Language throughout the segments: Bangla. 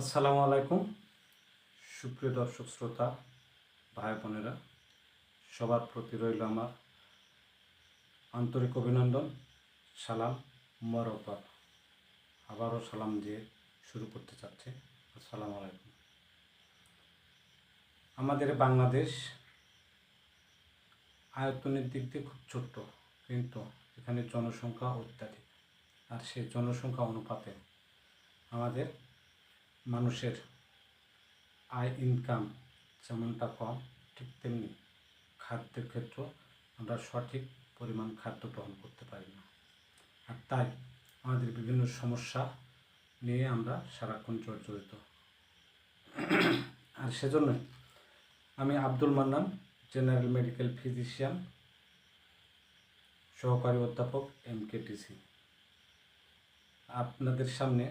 আসসালামু আলাইকুম। সুপ্রিয় দর্শক, শ্রোতা, ভাই বোনেরা, সবার প্রতি রইল আমার আন্তরিক অভিনন্দন, সালাম মরব্বত আবারও সালাম দিয়ে শুরু করতে চাচ্ছি। আসসালামু আলাইকুম। আমাদের বাংলাদেশ আয়তনের দিক দিয়ে খুব ছোট্ট, কিন্তু এখানে জনসংখ্যা অত্যাধিক। আর সেই জনসংখ্যা অনুপাতে আমাদের মানুষের আয় ইনকাম যেমনটা কম, ঠিক তেমনি খাদ্যের ক্ষেত্র আমরা সঠিক পরিমাণ খাদ্য গ্রহণ করতে পারি না। আর তাই আমাদের বিভিন্ন সমস্যা নিয়ে আমরা সারাক্ষণ জর্জরিত। আর সেজন্য আমি Abdul Mannan, general medical physician, সহকারী অধ্যাপক, এম কেটিসি আপনাদের সামনে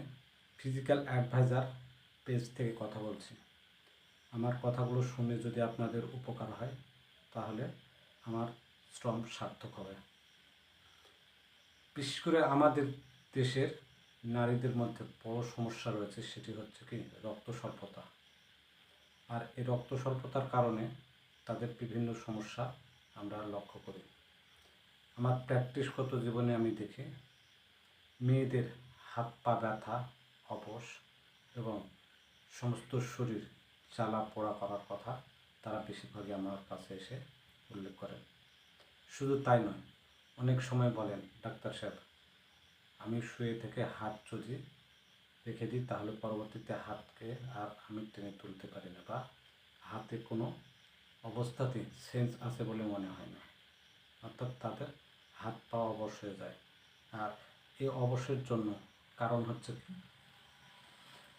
ফিজিক্যাল অ্যাডভাইজার পেজ থেকে কথা বলছি। আমার কথাগুলো শুনে যদি আপনাদের উপকার হয়, তাহলে আমার শ্রম সার্থক হবে। বিশেষ করে আমাদের দেশের নারীদের মধ্যে বড় সমস্যা রয়েছে, সেটি হচ্ছে কি? রক্ত স্বল্পতা। আর এই রক্ত স্বল্পতার কারণে তাদের বিভিন্ন সমস্যা আমরা লক্ষ্য করি। আমার প্র্যাকটিসগত জীবনে আমি দেখি, মেয়েদের হাত পা ব্যথা, অবশ এবং সমস্ত শরীর জ্বালা পোড়া করার কথা তারা বেশিরভাগই আমার কাছে এসে উল্লেখ করেন। শুধু তাই নয়, অনেক সময় বলেন, ডাক্তার সাহেব, আমি শুয়ে থেকে হাত যদি রেখে দিই, তাহলে পরবর্তীতে হাতকে আর আমি টেনে তুলতে পারি না বা হাতে কোনো অবস্থাতে সেন্স আছে বলে মনে হয় না। অর্থাৎ তাদের হাত পা অবশ হয়ে যায়। আর এই অবসের জন্য কারণ হচ্ছে কি?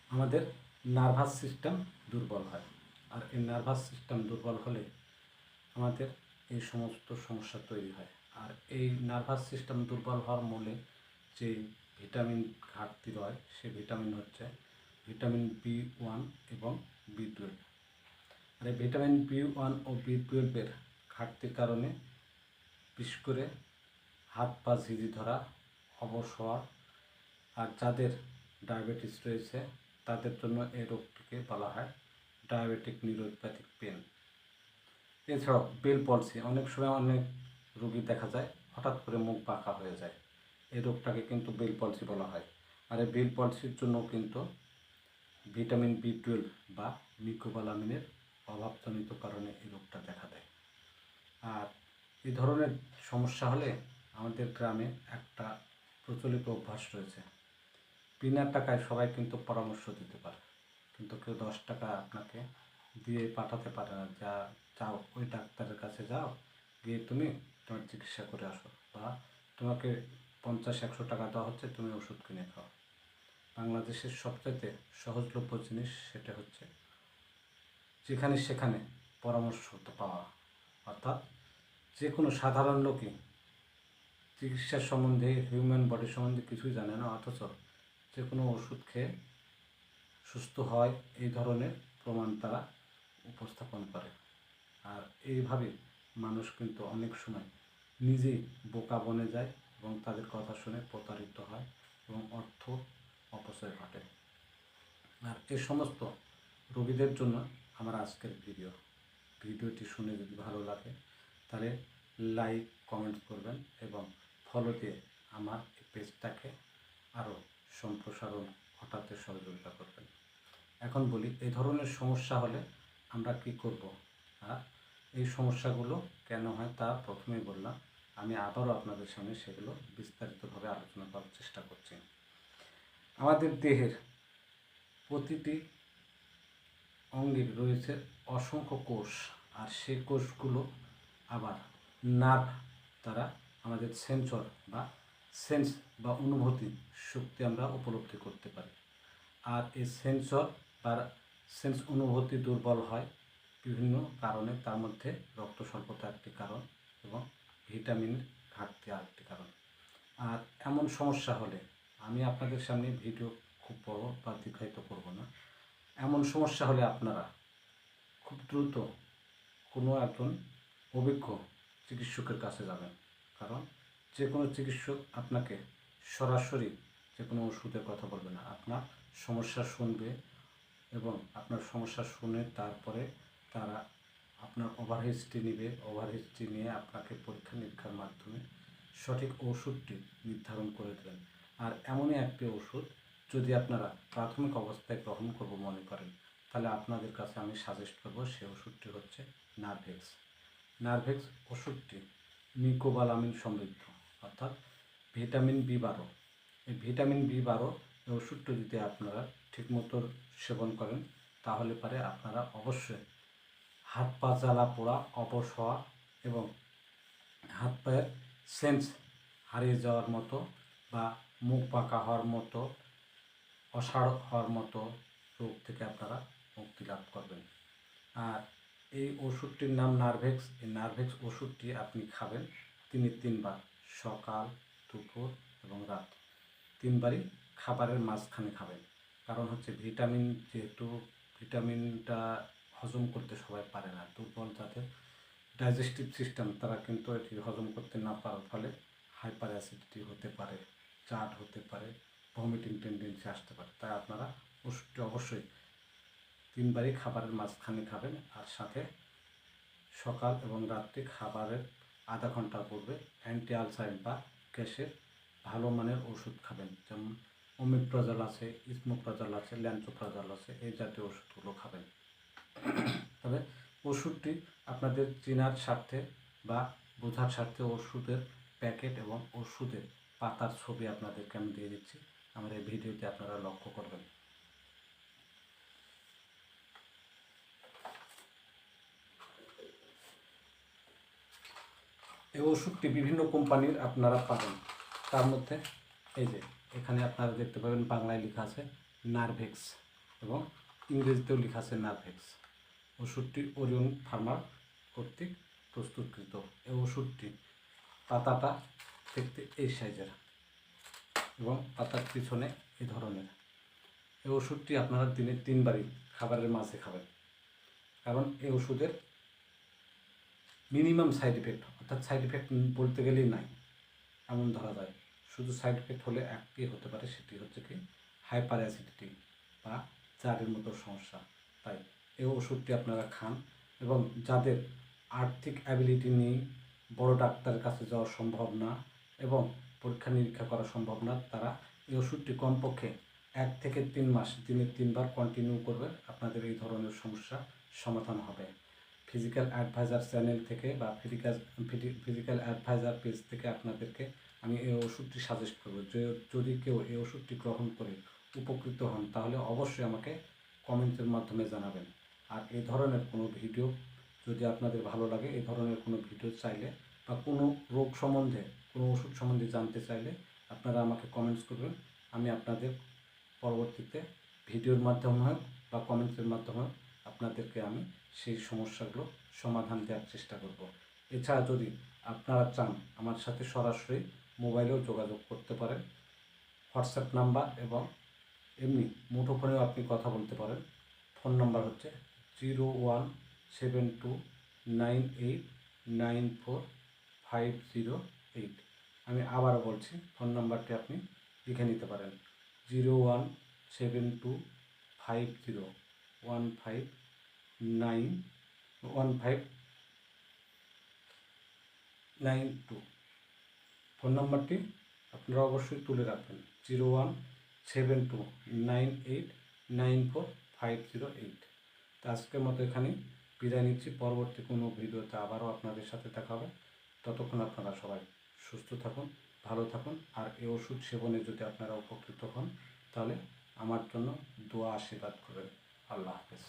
আমাদের নার্ভাস সিস্টেম দুর্বল হয়। আর এই নার্ভাস সিস্টেম দুর্বল হলে আমাদের এই সমস্ত সমস্যা তৈরি হয়। আর এই নার্ভাস সিস্টেম দুর্বল হওয়ার মূলে যে ভিটামিন ঘাটতি রয়, সে ভিটামিন হচ্ছে ভিটামিন বি ওয়ান এবং বি টুয়েলভ। আর এই ভিটামিন বি ওয়ান ও বি টুয়েলভের ঘাটতির কারণে বিশেষ করে হাত পা ঝিঝি ধরা হওয়া আর যাদের ডায়াবেটিস রয়েছে তাদের জন্য এই রোগটিকে বলা হয় ডায়াবেটিক নিউরোপ্যাথিক পেন এছাড়াও বেল পলসি অনেক সময় অনেক রোগী দেখা যায়, হঠাৎ করে মুখ বাঁকা হয়ে যায়। এই রোগটাকে কিন্তু বেল পলসি বলা হয়। আর এই বেল পলসির জন্য কিন্তু ভিটামিন বি টুয়েলভ বা মিকোবালামিনের অভাবজনিত কারণে এই রোগটা দেখা দেয়। আর এই ধরনের সমস্যা হলে আমাদের গ্রামে একটা প্রচলিত অভ্যাস রয়েছে। বিনা টাকায় সবাই কিন্তু পরামর্শ দিতে পারে। কিন্তু কেউ দশ টাকা আপনাকে দিয়ে পাঠাতে পারে না। যা যাও ওই ডাক্তারের কাছে যাও, গিয়ে তুমি তোমার চিকিৎসা করে আসো। বা তোমাকে পঞ্চাশ, একশো টাকা দেওয়া হচ্ছে, তুমি ওষুধ কিনে খাও। বাংলাদেশের সবচাইতে সহজলভ্য জিনিস সেটা হচ্ছে যেখানে সেখানে পরামর্শ তো পাওয়া। অর্থাৎ যে কোনো সাধারণ লোকই চিকিৎসার সম্বন্ধে হিউম্যান বডি সম্বন্ধে কিছুই জানে না, অথচ যে কোনো ওষুধ খেয়ে সুস্থ হয়, এই ধরনের প্রমাণ তারা উপস্থাপন করে। আর এইভাবে মানুষ কিন্তু অনেক সময় নিজেই বোকা বনে যায় এবং তাদের কথা শুনে প্রতারিত হয় এবং অর্থ অপচয় ঘটে। আর এ সমস্ত রোগীদের জন্য আমার আজকের ভিডিও। ভিডিওটি শুনে যদি ভালো লাগে, তাহলে লাইক, কমেন্ট করবেন এবং ফলো দিয়ে আমার পেজটাকে আরও সম্প্রসারণ ঘটাতে সহযোগিতা করবেন। এখন বলি, এই ধরনের সমস্যা হলে আমরা কি করব? এই সমস্যাগুলো কেন হয় তা প্রথমেই বললাম। আমি আবারও আপনাদের সামনে সেগুলো বিস্তারিতভাবে আলোচনা করার চেষ্টা করছি। আমাদের দেহের প্রতিটি অঙ্গের রয়েছে অসংখ্য কোষ, আর সেই কোষগুলো আবার নার্ভ তারা আমাদের সেন্সর বা সেন্স বা অনুভূতি শক্তি আমরা উপলব্ধি করতে পারি। আর এই সেন্সর বা সেন্স অনুভূতি দুর্বল হয় বিভিন্ন কারণে, তার মধ্যে রক্ত স্বল্পতা একটি কারণ এবং ভিটামিন ঘাটতি আরেকটি কারণ। আর এমন সমস্যা হলে আমি আপনাদের সামনে ভিডিও খুব বড় বা দীর্ঘায়িত করব না। এমন সমস্যা হলে আপনারা খুব দ্রুত কোনো একজন অভিজ্ঞ চিকিৎসকের কাছে যাবেন। কারণ যে কোনো চিকিৎসক আপনাকে সরাসরি যে কোনো ওষুধের কথা বলবে না। আপনার সমস্যা শুনবে এবং আপনার সমস্যা শুনে তারপরে তারা আপনার ওভার হিস্ট্রি নেবে। ওভার হিস্ট্রি নিয়ে আপনাকে পরীক্ষা নিরীক্ষার মাধ্যমে সঠিক ওষুধটি নির্ধারণ করে দেবেন। আর এমনই একটি ওষুধ যদি আপনারা প্রাথমিক অবস্থায় গ্রহণ করব মনে করেন, তাহলে আপনাদের কাছে আমি সাজেস্ট করব সেই ওষুধটি হচ্ছে নার্ভেক্স নার্ভেক্স ওষুধটি নিকোবালামিন সমৃদ্ধ। অর্থাৎ ভিটামিন বি বারো। এই ভিটামিন বি বারো ওষুধটি যদি আপনারা ঠিকমতো সেবন করেন, তাহলে পারে আপনারা অবশ্যই হাত পা জ্বালা পোড়া, অবশ হওয়া এবং হাত পায়ের সেন্স হারিয়ে যাওয়ার মতো বা মুখ পাকা হওয়ার মতো, অসাড় হওয়ার মতো রোগ থেকে আপনারা মুক্তি লাভ করবেন। আর এই ওষুধটির নাম নার্ভেক্স এই নার্ভেক্স ওষুধটি আপনি খাবেন তিনি তিনবার। সকাল, দুপুর এবং রাত। তিনবারই খাবারের মাঝখানে খাবেন। কারণ হচ্ছে ভিটামিন যেহেতু, ভিটামিনটা হজম করতে সবাই পারে না। দুর্বল যাদের ডাইজেস্টিভ সিস্টেম, তারা কিন্তু এটি হজম করতে না পারার ফলে হাইপার অ্যাসিডিটি হতে পারে চাট হতে পারে, ভমিটিং টেন্ডেন্সি আসতে পারে। তাই আপনারা ওষুধটি অবশ্যই তিনবারই খাবারের মাঝখানে খাবেন। আর সাথে সকাল এবং রাত্রি খাবারের আধা ঘণ্টা পূর্বে অ্যান্টি আলসাইন বা গ্যাসের ভালো মানের ওষুধ খাবেন। যেমন ওমিপ্রাজল আছে, ইসমোপ্রাজল আছে ল্যান্সোপ্রাজল আছে, এই জাতীয় ওষুধগুলো খাবেন। তবে ওষুধটি আপনাদের চেনার স্বার্থে বা বোঝার স্বার্থে ওষুধের প্যাকেট এবং ওষুধের পাতার ছবি আপনাদেরকে আমি দিয়ে দিচ্ছি। আমার এই ভিডিওতে আপনারা লক্ষ্য করবেন। এই ওষুধটি বিভিন্ন কোম্পানির আপনারা পাবেন। তার মধ্যে এই যে, এখানে আপনারা দেখতে পাবেন বাংলায় লেখা আছে নার্ভেক্স এবং ইংরেজিতেও লেখা আছে নার্ভেক্স। ওষুধটি ওরিয়ন ফার্মার কর্তৃক প্রস্তুতকৃত। এই ওষুধটি পাতাটা দেখতে এই সাইজের এবং পাতার পিছনে এই ধরনের। এই ওষুধটি আপনারা দিনে তিনবারই খাবারের মাঝে খাবেন। কারণ এই ওষুধের মিনিমাম সাইড ইফেক্ট, অর্থাৎ সাইড ইফেক্ট বলতে গেলেই নাই। এমন ধরা যায়। শুধু সাইড ইফেক্ট হলে একটি হতে পারে, সেটি হচ্ছে কি হাইপার অ্যাসিডিটি বা চারের মতো সমস্যা। তাই এই ওষুধটি আপনারা খান এবং যাদের আর্থিক অ্যাবিলিটি নেই, বড় ডাক্তারের কাছে যাওয়া সম্ভব না এবং পরীক্ষা নিরীক্ষা করা সম্ভব না, তারা এই ওষুধটি কমপক্ষে এক থেকে তিন মাস, দিনে তিনবার কন্টিনিউ করবে, আপনাদের এই ধরনের সমস্যা সমাধান হবে। ফিজিক্যাল অ্যাডভাইজার চ্যানেল থেকে বা ফিজিক্যাল ফিজিক্যাল অ্যাডভাইজার পেজ থেকে আপনাদেরকে আমি এই ওষুধটি সাজেস্ট করব। যে, যদি কেউ এই ওষুধটি গ্রহণ করে উপকৃত হন, তাহলে অবশ্যই আমাকে কমেন্টের মাধ্যমে জানাবেন। আর এই ধরনের কোনো ভিডিও যদি আপনাদের ভালো লাগে এই ধরনের কোনো ভিডিও চাইলে বা কোনো রোগ সম্বন্ধে, কোনো ওষুধ সম্বন্ধে জানতে চাইলে আপনারা আমাকে কমেন্টস করবেন। আমি আপনাদের পরবর্তীতে ভিডিওর মাধ্যমে হোক বা কমেন্টসের মাধ্যমে হোক, আপনাদেরকে আমি সেই সমস্যাগুলো সমাধান দেওয়ার চেষ্টা করব। এছাড়া যদি আপনারা চান আমার সাথে সরাসরি মোবাইলেও যোগাযোগ করতে পারেন, হোয়াটসঅ্যাপ নাম্বার এবং এমনি মুঠোফোনেও আপনি কথা বলতে পারেন। ফোন নাম্বার হচ্ছে zero one seven two nine eight nine four five zero eight. আমি আবারও বলছি, ফোন নাম্বারটি আপনি লিখে নিতে পারেন। Zero one seven two five zero one five nine one five nine two phone নাম্বারটি আপনারা অবশ্যই তুলে রাখবেন zero one seven two nine eight nine four five zero eight তো আজকের মতো এখানে বিদায় নিচ্ছি। পরবর্তী কোনো ভিডিওতে আবারও আপনাদের সাথে দেখা হবে। ততক্ষণ আপনারা সবাই সুস্থ থাকুন, ভালো থাকুন। আর এই ওষুধ সেবনে যদি আপনারা উপকৃত হন, তাহলে আমার জন্য দোয়া আশীর্বাদ করবেন। আল্লাহ হাফেজ।